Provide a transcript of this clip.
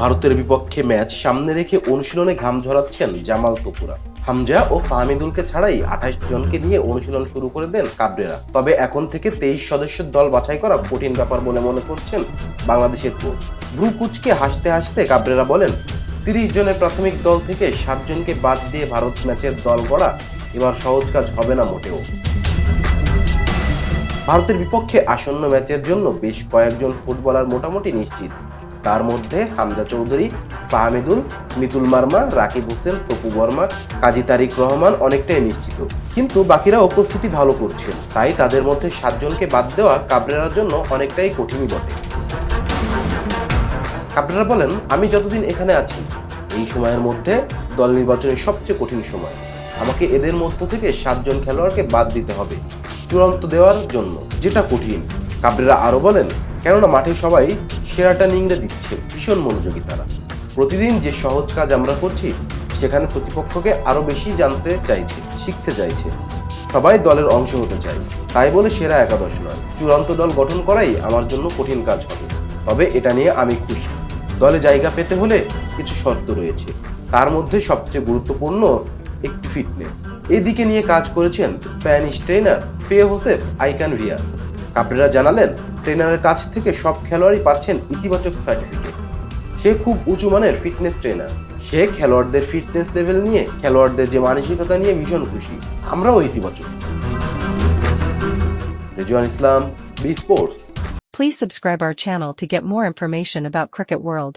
ভারতের বিপক্ষে ম্যাচ সামনে রেখে অনুশীলনে ঘাম ঝরাচ্ছেন জামাল তপুরা। হামজা ও ফাহমিদুলকে ছাড়াই আঠাশ জনকে নিয়ে অনুশীলন শুরু করে দেন কাবরেরা। তবে এখন থেকে তেইশ সদস্যের দল বাছাই করা কঠিন ব্যাপার বলে মনে করছেন বাংলাদেশের কোচ। ভ্রু কুচকে হাসতে হাসতে কাবরেরা বলেন, তিরিশ জনের প্রাথমিক দল থেকে সাতজনকে বাদ দিয়ে ভারত ম্যাচের দল গড়া এবার সহজ কাজ হবে না মোটেও। ভারতের বিপক্ষে আসন্ন ম্যাচের জন্য বেশ কয়েকজন ফুটবলার মোটামুটি নিশ্চিত। তার মধ্যে হামজা চৌধুরী, ফাহমিদুল, মিতুল মার্মা, রাকিব হোসেন, তপু বর্মা, কাজী তারিক রহমান অনেকটাই নিশ্চিত। কিন্তু বাকিরাও প্রস্তুতি ভালো করছেন তাই তাদের মধ্যে সাতজনকে বাদ দেওয়া কাবরেরার জন্য অনেকটাই কঠিনই বটে। কাবরেরা বলেন, আমি যতদিন এখানে আছি, এই সময়ের মধ্যে দল নির্বাচনের সবচেয়ে কঠিন সময়। আমাকে এদের মধ্য থেকে সাতজন খেলোয়াড়কে বাদ দিতে হবে, চূড়ান্ত দেওয়ার জন্য, যেটা কঠিন। কাবরেরা আরও বলেন, কেননা মাঠে সবাই সেরাটা নিংড়ে দিচ্ছে ভীষণ মনোযোগী তারা। প্রতিদিন যে সহজ কাজ আমরা করছি, সেখানে প্রতিপক্ষকে আরও বেশি জানতে চাইছে, শিখতে চাইছে। সবাই দলের অংশ হতে চাই তাই বলে সেরা একাদশ নয়। চূড়ান্ত দল গঠন করাই আমার জন্য কঠিন কাজ হবে। তবে এটা নিয়ে আমি খুশি। দলে জায়গা পেতে হলে কিছু শর্ত রয়েছে। তার মধ্যে সবচেয়ে গুরুত্বপূর্ণ একটি ফিটনেস এদিকে নিয়ে কাজ করেছেন স্প্যানিশ ট্রেনার পে হোসেফ আইকান ভিয়া কাবরেরা জানালেন, ট্রেনারের কাছ থেকে সব খেলোয়াড়ই পাচ্ছেন ইতিবাচক সার্টিফিকেট সে খুব উঁচু মানের ফিটনেস ট্রেনার সে খেলোয়াড়দের ফিটনেস লেভেল নিয়ে, খেলোয়াড়দের যে মানসিকতা নিয়ে ভীষণ খুশি। আমরাও ইতিবাচক। Rezwan Islam B sports Please subscribe our channel to get more information about Cricket World.